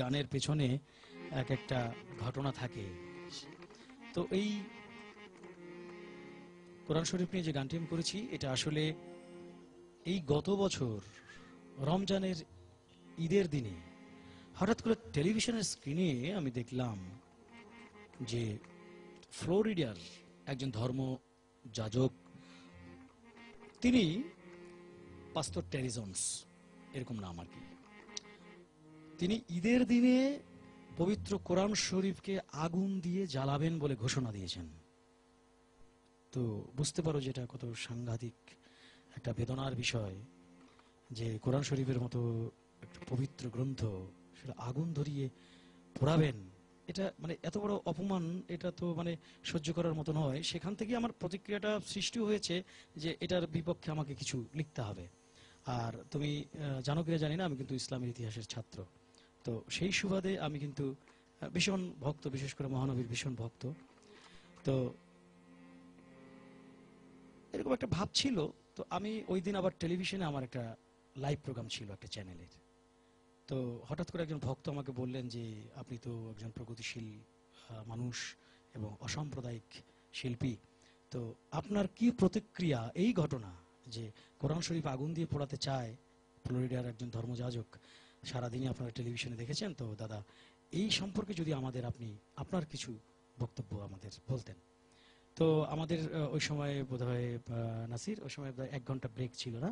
গানের পেছনে এক একটা ঘটনা থাকে। তো এই কোরআন শরীফ নিয়ে যে গানটি আমি করেছি, এটা আসলে এই গত বছর রমজানের ঈদের দিনে হঠাৎ করে টেলিভিশনের স্ক্রিনে আমি দেখলাম যে ফ্লোরিডার একজন ধর্ম যাজক, তিনি পাস্তর টেরিজন্স, এরকম নাম আর কি। তিনি ঈদের দিনে পবিত্র কোরআন শরীফকে আগুন দিয়ে জ্বালাবেন বলে ঘোষণা দিয়েছেন। তো বুঝতে পারো যেটা কত সাংঘাতিক একটা বেদনার বিষয় যে কোরআন শরীফের মতো একটা পবিত্র গ্রন্থ সেটা আগুন ধরিয়ে পোড়াবেন। এটা মানে এত বড় অপমান, এটা তো মানে সহ্য করার মতো নয়। সেখান থেকে আমার প্রতিক্রিয়াটা সৃষ্টি হয়েছে যে এটার বিপক্ষে আমাকে কিছু লিখতে হবে। আর তুমি জানো কিনা জানি না, আমি কিন্তু ইসলামের ইতিহাসের ছাত্র। তো সেই সুবাদে আমি কিন্তু ভীষণ ভক্ত, বিশেষ করে মহানবীর ভীষণ ভক্ত। তো এরকম একটা ভাব ছিল, তো আমি ওই দিন আবার টেলিভিশনে আমার একটা লাইভ প্রোগ্রাম ছিল একটা চ্যানেলের। তো হঠাৎ করে একজন ভক্ত আমাকে বললেন যে, আপনি তো একজন প্রগতিশীল মানুষ এবং অসাম্প্রদায়িক শিল্পী। তো আপনার কি প্রতিক্রিয়া এই ঘটনা যে কোরআন শরীফ আগুন দিয়ে পোড়াতে চায় ফ্লোরিডার একজন ধর্মযাজক সারাদিনই আপনারা টেলিভিশনে দেখেছেন তো দাদা এই সম্পর্কে যদি আমাদের আপনি আপনার কিছু বক্তব্য আমাদের বলতেন। তো আমাদের ওই সময় বোধহয় নাসির ওই সময় এক ঘণ্টা ব্রেক ছিল না।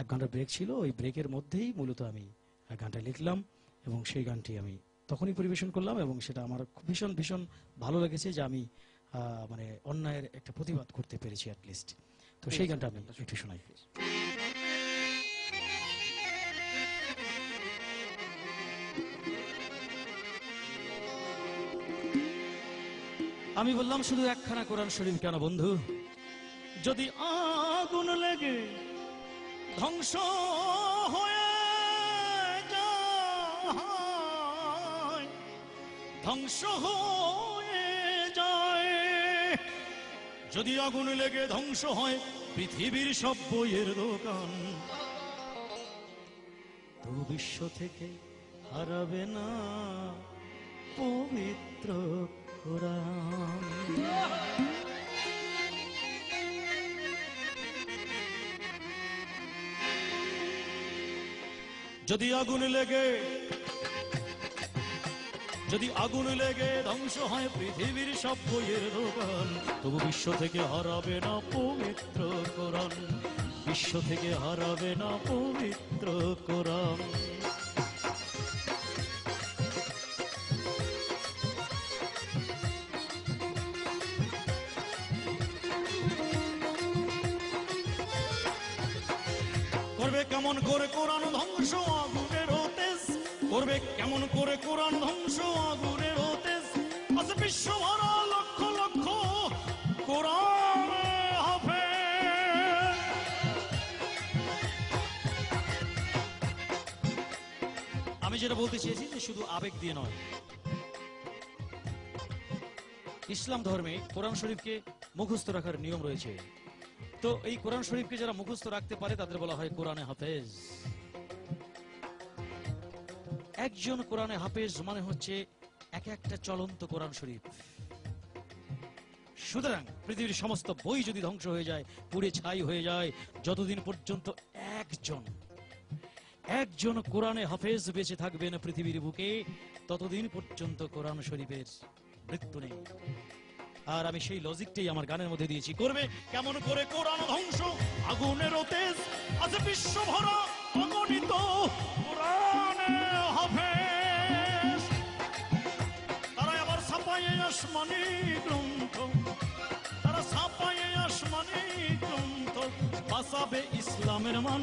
এক ঘণ্টা ব্রেক ছিল ওই ব্রেকের মধ্যেই মূলত আমি গানটা লিখলাম এবং সেই গানটি আমি তখনই পরিবেশন করলাম এবং সেটা আমার খুব ভীষণ ভীষণ ভালো লেগেছে যে আমি মানে অন্যায়ের একটা প্রতিবাদ করতে পেরেছি অ্যাটলিস্ট তো সেই গানটা আমি একটু শোনাই। আমি বললাম, শুধু একখানা কোরআন শরীফ কেন বন্ধু? যদি আগুন লেগে ধ্বংস হয়ে ধ্বংস হয়ে যায়, যদি আগুন লেগে ধ্বংস হয় পৃথিবীর সব বইয়ের দোকান তবু বিশ্ব থেকে হারাবে না পবিত্র যদি আগুন লেগে, যদি আগুন লেগে ধ্বংস হয় পৃথিবীর সব বইয়ের দোকান, তবু বিশ্ব থেকে হারাবে না পবিত্র কোরআন। বিশ্ব থেকে হারাবে না পবিত্র কোরআন। কেমন করে কোরআন ধ্বংস, আগুনের হতেস করবে কেমন করে কোরআন ধ্বংস, আগুনের হতেস আছে বিশ্ব লক্ষ লক্ষ কোরআন হবে আমি যেটা বলতে চেয়েছি যে শুধু আবেগ দিয়ে নয়। ইসলাম ধর্মে কোরআন শরীফকে মুখস্থ রাখার নিয়ম রয়েছে। তো এই কোরআন শরীফকে যারা মুখস্থ রাখতে পারে, তাদের বলা হয় কোরআনে হাফেজ। একজন কোরআনে হাফেজ মানে হচ্ছে এক একটা চলন্ত কোরআন শরীফ। সুতরাং পৃথিবীর সমস্ত বই যদি ধ্বংস হয়ে যায়, পুড়ে ছাই হয়ে যায়, যতদিন পর্যন্ত একজন একজন কোরআনে হাফেজ বেঁচে থাকবেন পৃথিবীর বুকে, ততদিন পর্যন্ত কোরআন শরীফের মৃত্যু নেই। আর আমি সেই লজিকটাই আমার গানের মধ্যে দিয়েছি। করবে কেমন করে কোরআন ধ্বংস? আগুনের তেজ আছে বিশ্ব ভরা অগণিত তারা আবার ছাপায়ে আসমানি গ্রন্থ। তারা ছাপায়ে আসমানি গ্রন্থ। বাঁচাবে ইসলামের মান।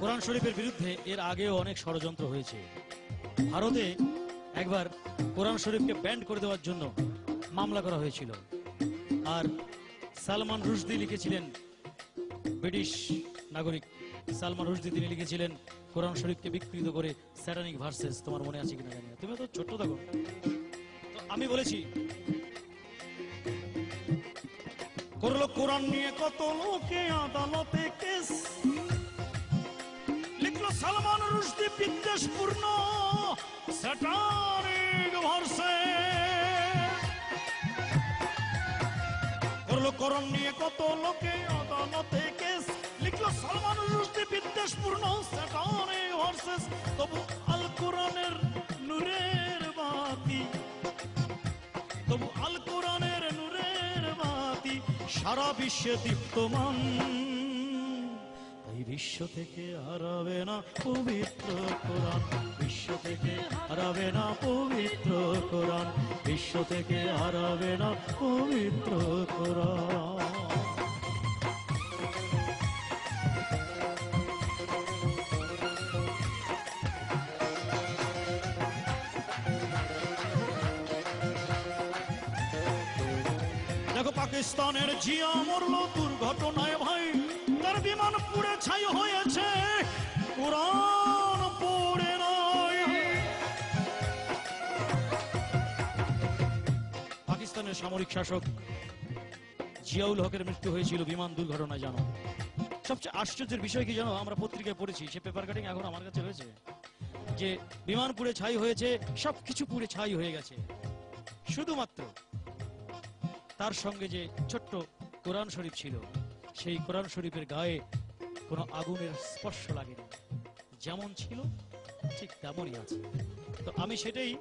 কোরআন শরীফের বিরুদ্ধে এর আগেও অনেক ষড়যন্ত্র হয়েছে। ভারতে একবার কোরআন শরীফকে ব্যান্ড করে দেওয়ার জন্য মামলা করা হয়েছিল। আর সালমান রুশদি লিখেছিলেন, ব্রিটিশ নাগরিক সালমান রুশদি, তিনি লিখেছিলেন, কোরআন শরীফকে বিকৃত করে স্যাটানিক ভার্সেস, তোমার মনে আছে কিনা জানি না। তুমি তো ছোট্ট থাকো তো আমি বলেছি, করল কোরআন নিয়ে কত লোকে আদালতে কেস। সালমান রুশদি বিদ্বেষপূর্ণ স্যাটানিক ভার্সে। করল কোরআন নিয়ে কত লোকে আদালতে কেস। লিখলো সালমান রুশদি বিদ্বেষপূর্ণ স্যাটানিক ভার্সেস তবু আল কোরআনের নূরের বাতি। তবু আল কোরআনের নূরের বাতি সারা বিশ্বে দীপ্তমান। বিশ্ব থেকে হারাবে না পবিত্র কোরআন। বিশ্ব থেকে হারাবে না পবিত্র কোরআন। বিশ্ব থেকে হারাবে না পবিত্র কোরআন। দেখো, পাকিস্তানের জিয়া মরল দুর্ঘটনায় ছাই হয়েছে। কোরআন পড়ে পাকিস্তানের সামরিক শাসক জিয়াউল হকের মৃত্যু হয়েছিল বিমান দুর্ঘটনায়, জানো। সবচেয়ে আশ্চর্যের বিষয় কি জানো? আমরা পত্রিকায় পড়েছি, সে পেপার কাটিং এখন আমার কাছে রয়েছে, যে বিমান পুড়ে ছাই হয়েছে, সবকিছু পুড়ে ছাই হয়ে গেছে। শুধুমাত্র তার সঙ্গে যে ছোট্ট কোরআন শরীফ ছিল, সেই কোরআন শরীফের গায়ে কোনো আগুনের স্পর্শ লাগেনি। যেমন ছিল, ঠিক তেমনই আছে। তো আমি সেটাই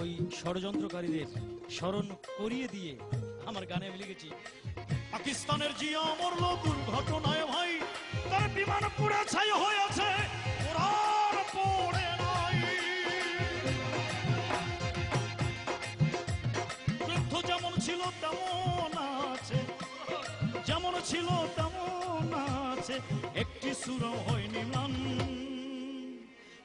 ওই ষড়যন্ত্রকারীদের স্মরণ করিয়ে দিয়ে আমার গানে আমি লিখেছি, পাকিস্তানের জিয়া মরল, দুর্ঘটনায় ভাই, তার বিমান পুড়ে ছাই হয়েছে গ্রন্থ যেমন ছিল, তেমন আছে, যেমন ছিল তেমন একটি সুর হয়নি মান।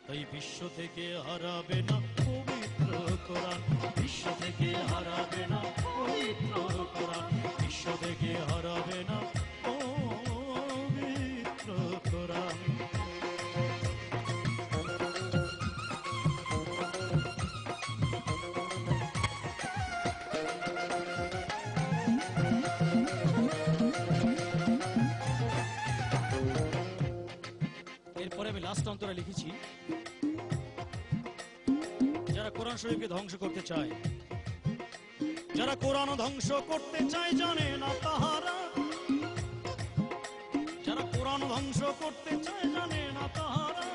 তাই বিশ্ব থেকে হারাবে না পবিত্র কোরআন। বিশ্ব থেকে হারাবে না পবিত্র লাস্ট অন্তরে লিখেছি, যারা কোরআন শরীফকে ধ্বংস করতে চায়, যারা কোরআন ধ্বংস করতে চায় জানে না তাহারা, যারা কোরআন ধ্বংস করতে চায় জানে না তাহারা।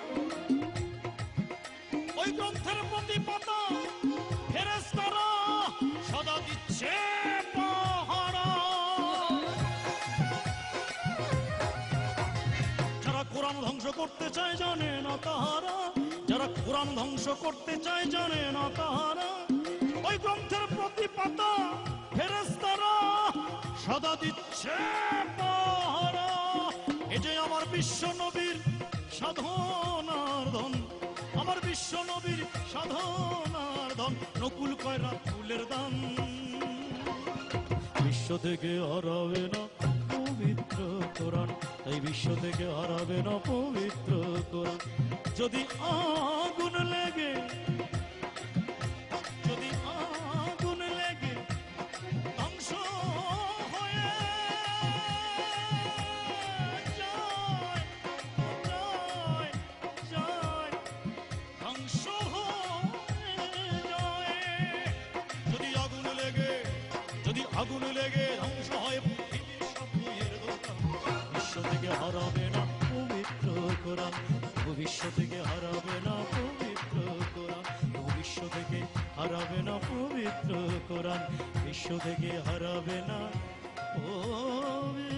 করতে চায় জানে না তাহারা। যারা কোরআন ধ্বংস করতে চায় জানে না তাহারা। ওই গ্রন্থের প্রতি পাতা ফেরেশতারা সদা দিচ্ছে পাহারা। এ যে আমার বিশ্ব নবীর সাধনার ধন, আমার বিশ্ব নবীর সাধনার ধন, নকুল কয়রা ফুলের দান। বিশ্ব থেকে হারাবে না পবিত্র কোরআন এই বিশ্ব থেকে হারাবে না পবিত্র কোরআন যদি আগুন লেগে থেকে হারাবে না পবিত্র কোরআন ভবিষ্য থেকে হারাবে না পবিত্র কোরআন ভবিষ্য থেকে হারাবে না পবিত্র কোরআন বিশ্ব থেকে হারাবে না পবিত্র